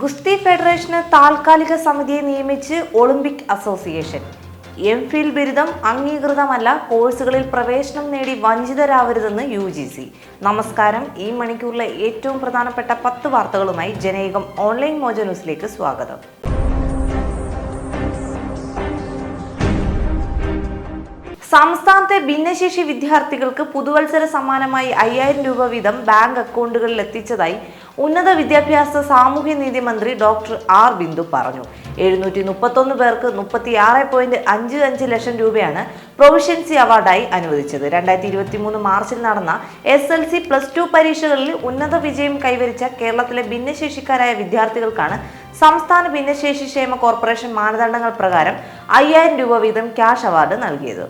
ഗുസ്തി ഫെഡറേഷന് താൽക്കാലിക സമിതിയെ നിയമിച്ച് ഒളിമ്പിക് അസോസിയേഷൻ. എം ഫിൽ ബിരുദം അംഗീകൃതമല്ല കോഴ്സുകളിൽ പ്രവേശനം നേടി വഞ്ചിതരാവരുതെന്ന് യു ജി സി. നമസ്കാരം. ഈ മണിക്കൂറിലെ ഏറ്റവും പ്രധാനപ്പെട്ട പത്ത് വാർത്തകളുമായി ജനേകം ഓൺലൈൻ മോജ ന്യൂസിലേക്ക് സ്വാഗതം. സംസ്ഥാനത്തെ ഭിന്നശേഷി വിദ്യാർത്ഥികൾക്ക് പുതുവത്സര സമ്മാനമായി അയ്യായിരം രൂപ വീതം ബാങ്ക് അക്കൗണ്ടുകളിൽ എത്തിച്ചതായി ഉന്നത വിദ്യാഭ്യാസ സാമൂഹ്യനീതി മന്ത്രി ഡോക്ടർ ആർ ബിന്ദു പറഞ്ഞു. എഴുന്നൂറ്റി മുപ്പത്തൊന്ന് പേർക്ക് മുപ്പത്തി ആറ് പോയിന്റ് അഞ്ച് അഞ്ച് ലക്ഷം രൂപയാണ് പ്രൊവിഷ്യൻസി അവാർഡായി അനുവദിച്ചത്. രണ്ടായിരത്തി ഇരുപത്തി മൂന്ന് മാർച്ചിൽ നടന്ന S L C plus two പരീക്ഷകളിൽ ഉന്നത വിജയം കൈവരിച്ച കേരളത്തിലെ ഭിന്നശേഷിക്കാരായ വിദ്യാർത്ഥികൾക്കാണ് സംസ്ഥാന ഭിന്നശേഷി ക്ഷേമ കോർപ്പറേഷൻ മാനദണ്ഡങ്ങൾ പ്രകാരം അയ്യായിരം രൂപ വീതം ക്യാഷ് അവാർഡ് നൽകിയത്.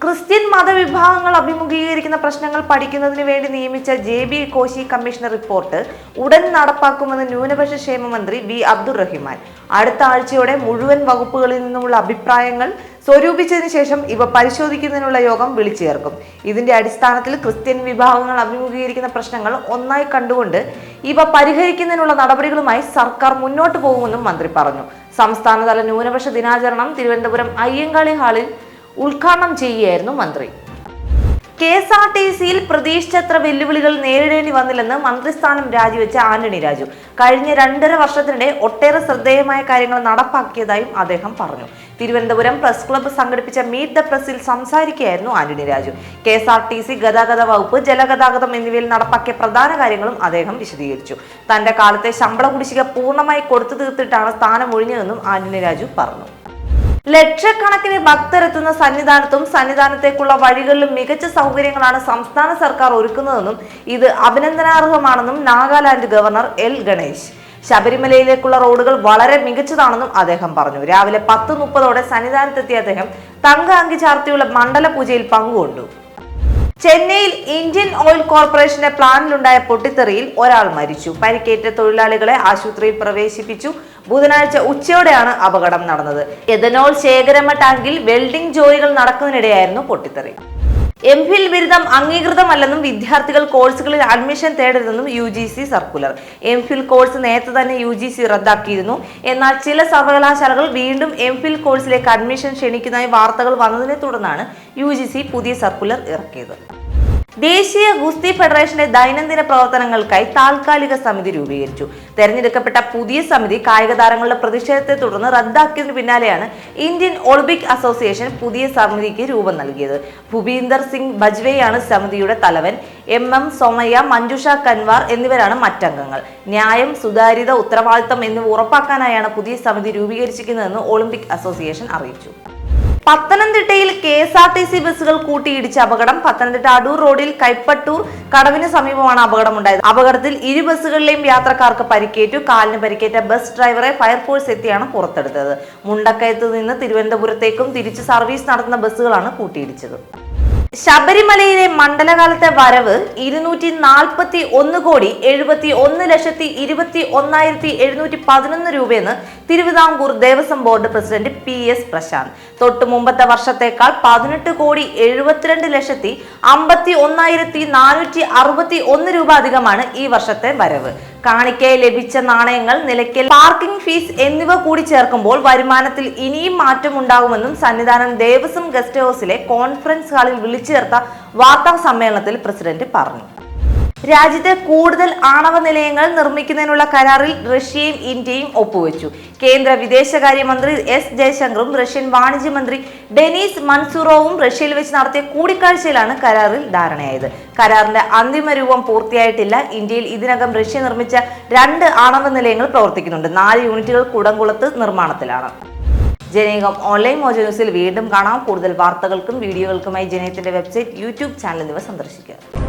ക്രിസ്ത്യൻ മതവിഭാഗങ്ങൾ അഭിമുഖീകരിക്കുന്ന പ്രശ്നങ്ങൾ പഠിക്കുന്നതിന് വേണ്ടി നിയമിച്ച J B Koshy commissioner report ഉടൻ നടപ്പാക്കുമെന്ന് ന്യൂനപക്ഷ ക്ഷേമ മന്ത്രി വി അബ്ദുറഹിമാൻ അടുത്ത ആഴ്ചയോടെ മുഴുവൻ വകുപ്പുകളിൽ നിന്നുമുള്ള അഭിപ്രായങ്ങൾ സ്വരൂപിച്ചതിന് ശേഷം ഇവ പരിശോധിക്കുന്നതിനുള്ള യോഗം വിളിച്ചു ചേർക്കും ഇതിന്റെ അടിസ്ഥാനത്തിൽ ക്രിസ്ത്യൻ വിഭാഗങ്ങൾ അഭിമുഖീകരിക്കുന്ന പ്രശ്നങ്ങൾ ഒന്നായി കണ്ടുകൊണ്ട് ഇവ പരിഹരിക്കുന്നതിനുള്ള നടപടികളുമായി സർക്കാർ മുന്നോട്ട് പോകുമെന്നും മന്ത്രി പറഞ്ഞു. സംസ്ഥാനതല ന്യൂനപക്ഷ ദിനാചരണം തിരുവനന്തപുരം അയ്യങ്കാളി ഹാളിൽ ഉദ്ഘാടനം ചെയ്യുകയായിരുന്നു മന്ത്രി. കെ എസ് ആർ ടി സിയിൽ പ്രതീക്ഷിച്ചത്ര വെല്ലുവിളികൾ നേരിടേണ്ടി വന്നില്ലെന്ന് മന്ത്രിസ്ഥാനം രാജിവെച്ച ആന്റണി രാജു. കഴിഞ്ഞ രണ്ടര വർഷത്തിനിടെ ഒട്ടേറെ ശ്രദ്ധേയമായ കാര്യങ്ങൾ നടപ്പാക്കിയതായും അദ്ദേഹം പറഞ്ഞു. തിരുവനന്തപുരം പ്രസ് ക്ലബ്ബ് സംഘടിപ്പിച്ച മീറ്റ് ദ പ്രസിൽ സംസാരിക്കുകയായിരുന്നു Antony Raju. K S R T C ഗതാഗത വകുപ്പ് ജലഗതാഗതം എന്നിവയിൽ നടപ്പാക്കിയ പ്രധാന കാര്യങ്ങളും അദ്ദേഹം വിശദീകരിച്ചു. തന്റെ കാലത്തെ ശമ്പള കുടിശ്ശിക പൂർണമായി കൊടുത്തു തീർത്തിട്ടാണ് സ്ഥാനം ഒഴിഞ്ഞതെന്നും ആന്റണി രാജു പറഞ്ഞു. ലക്ഷക്കണക്കിന് ഭക്തരെത്തുന്ന സന്നിധാനത്തും സന്നിധാനത്തേക്കുള്ള വഴികളിലും മികച്ച സൗകര്യങ്ങളാണ് സംസ്ഥാന സർക്കാർ ഒരുക്കുന്നതെന്നും ഇത് അഭിനന്ദനാർഹമാണെന്നും നാഗാലാൻഡ് ഗവർണർ എൽ ഗണേശ്. ശബരിമലയിലേക്കുള്ള റോഡുകൾ വളരെ മികച്ചതാണെന്നും അദ്ദേഹം പറഞ്ഞു. രാവിലെ പത്ത് മുപ്പതോടെ സന്നിധാനത്തെത്തിയ അദ്ദേഹം തങ്ക അങ്കി ചാർത്തിയുള്ള മണ്ഡല പൂജയിൽ പങ്കുകൊണ്ടു. ചെന്നൈയിൽ ഇന്ത്യൻ ഓയിൽ കോർപ്പറേഷന്റെ പ്ലാനിലുണ്ടായ പൊട്ടിത്തെറിയിൽ ഒരാൾ മരിച്ചു. പരിക്കേറ്റ തൊഴിലാളികളെ ആശുപത്രിയിൽ പ്രവേശിപ്പിച്ചു. ബുധനാഴ്ച ഉച്ചയോടെയാണ് അപകടം നടന്നത്. എഥനോൾ ശേഖരമ ടാങ്കിൽ വെൽഡിംഗ് ജോലികൾ നടക്കുന്നതിനിടെയായിരുന്നു പൊട്ടിത്തെറി. എം ഫിൽ ബിരുദം അംഗീകൃതമല്ലെന്നും വിദ്യാർത്ഥികൾ കോഴ്സുകളിൽ admission തേടരുതെന്നും U G C circular. M phil course നേരത്തെ തന്നെ യു ജി സി റദ്ദാക്കിയിരുന്നു. എന്നാൽ ചില സർവകലാശാലകൾ വീണ്ടും എം ഫിൽ കോഴ്സിലേക്ക് അഡ്മിഷൻ ക്ഷണിക്കുന്നതായി വാർത്തകൾ വന്നതിനെ തുടർന്നാണ് യു ജി സി പുതിയ സർക്കുലർ ഇറക്കിയത്. ദേശീയ ഗുസ്തി ഫെഡറേഷന്റെ ദൈനംദിന പ്രവർത്തനങ്ങൾക്കായി താൽക്കാലിക സമിതി രൂപീകരിച്ചു. തെരഞ്ഞെടുക്കപ്പെട്ട പുതിയ സമിതി കായിക താരങ്ങളുടെ പ്രതിഷേധത്തെ തുടർന്ന് റദ്ദാക്കിയതിനു പിന്നാലെയാണ് ഇന്ത്യൻ ഒളിമ്പിക് അസോസിയേഷൻ പുതിയ സമിതിക്ക് രൂപം നൽകിയത്. ഭൂപീന്ദർ സിംഗ് ബജ്വേയാണ് സമിതിയുടെ തലവൻ. എം എം സോമയ്യ മഞ്ജുഷ കൻവാർ എന്നിവരാണ് മറ്റംഗങ്ങൾ. ന്യായം സുതാര്യത ഉത്തരവാദിത്തം എന്നിവ ഉറപ്പാക്കാനായാണ് പുതിയ സമിതി രൂപീകരിച്ചിരിക്കുന്നതെന്ന് ഒളിമ്പിക് അസോസിയേഷൻ അറിയിച്ചു. പത്തനംതിട്ടയിൽ K S R T C ബസ്സുകൾ കൂട്ടിയിടിച്ച അപകടം. പത്തനംതിട്ട അടൂർ റോഡിൽ കൈപ്പട്ടൂർ കടവിന് സമീപമാണ് അപകടമുണ്ടായത്. അപകടത്തിൽ ഇരു ബസ്സുകളിലെയും യാത്രക്കാർക്ക് പരിക്കേറ്റു. കാലിന് പരിക്കേറ്റ ബസ് ഡ്രൈവറെ ഫയർഫോഴ്സ് എത്തിയാണ് പുറത്തെടുത്തത്. മുണ്ടക്കയത്ത് നിന്ന് തിരുവനന്തപുരത്തേക്കും തിരിച്ച് സർവീസ് നടത്തുന്ന ബസ്സുകളാണ് കൂട്ടിയിടിച്ചത്. ശബരിമലയിലെ മണ്ഡലകാലത്തെ വരവ് ഇരുന്നൂറ്റി നാൽപ്പത്തി ഒന്ന് കോടി എഴുപത്തി ഒന്ന് ലക്ഷത്തി ഇരുപത്തി ഒന്നായിരത്തി എഴുന്നൂറ്റി പതിനൊന്ന് രൂപയെന്ന് Thiruvithamkoor Devaswom board president P S Prasanth. തൊട്ടു മുമ്പത്തെ വർഷത്തേക്കാൾ പതിനെട്ട് കോടി എഴുപത്തിരണ്ട് ലക്ഷത്തി അമ്പത്തി ഒന്നായിരത്തി നാനൂറ്റി അറുപത്തി ഒന്ന് രൂപ അധികമാണ് ഈ വർഷത്തെ വരവ്. കാണിക്കയെ ലഭിച്ച നാണയങ്ങൾ നിലയ്ക്കൽ പാർക്കിംഗ് ഫീസ് എന്നിവ കൂടി ചേർക്കുമ്പോൾ വരുമാനത്തിൽ ഇനിയും മാറ്റം ഉണ്ടാകുമെന്നും സന്നിധാനം ദേവസ്വം ഗസ്റ്റ് ഹൗസിലെ കോൺഫറൻസ് ഹാളിൽ വിളിച്ചു ചേർത്ത വാർത്താ സമ്മേളനത്തിൽ പ്രസിഡന്റ് പറഞ്ഞു. രാജ്യത്തെ കൂടുതൽ ആണവ നിലയങ്ങൾ നിർമ്മിക്കുന്നതിനുള്ള കരാറിൽ റഷ്യയും ഇന്ത്യയും ഒപ്പുവെച്ചു. കേന്ദ്ര വിദേശകാര്യമന്ത്രി എസ് ജയശങ്കറും റഷ്യൻ വാണിജ്യമന്ത്രി ഡെനീസ് മൻസൂറോവും റഷ്യയിൽ വെച്ച് നടത്തിയ കൂടിക്കാഴ്ചയിലാണ് കരാറിൽ ധാരണയായത്. കരാറിന്റെ അന്തിമ രൂപം പൂർത്തിയായിട്ടില്ല. ഇന്ത്യയിൽ ഇതിനകം റഷ്യ നിർമ്മിച്ച രണ്ട് ആണവ നിലയങ്ങൾ പ്രവർത്തിക്കുന്നുണ്ട്. നാല് യൂണിറ്റുകൾ കുടംകുളത്ത് നിർമ്മാണത്തിലാണ്. ജനീകം ഓൺലൈൻ മോജന്യൂസിൽ വീണ്ടും കാണാം. കൂടുതൽ വാർത്തകൾക്കും വീഡിയോകൾക്കുമായി ജനീയത്തിന്റെ വെബ്സൈറ്റ് യൂട്യൂബ് ചാനൽ എന്നിവ സന്ദർശിക്കുക.